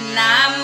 Nam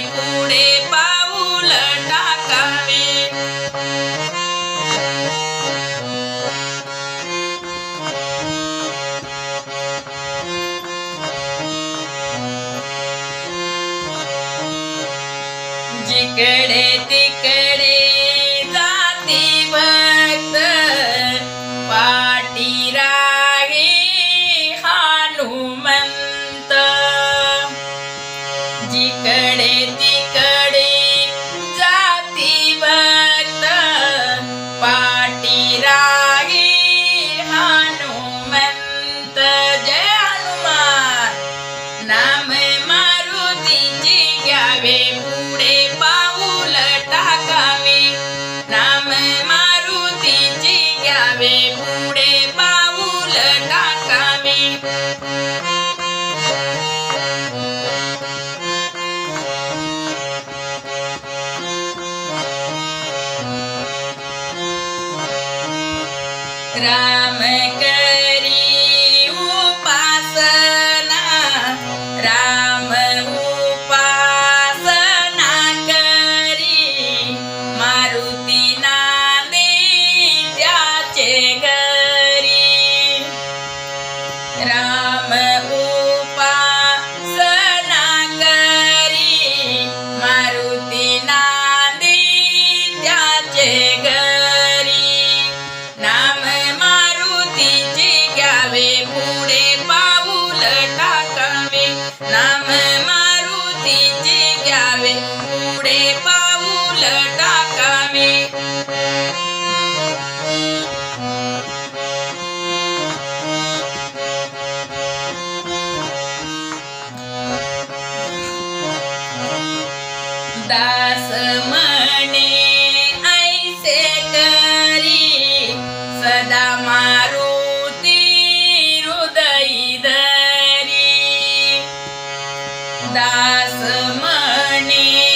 पुढे पाऊल टाकावे. जिकडे तिकडे जाती भक्त ಮಕ್ಕಳೇ राम कर दास म्हणे ऐसे करी सदा मारुती हृदय धरी. दास म्हणे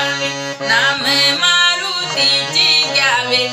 घ्यावे नाम मारुतीची घ्यावे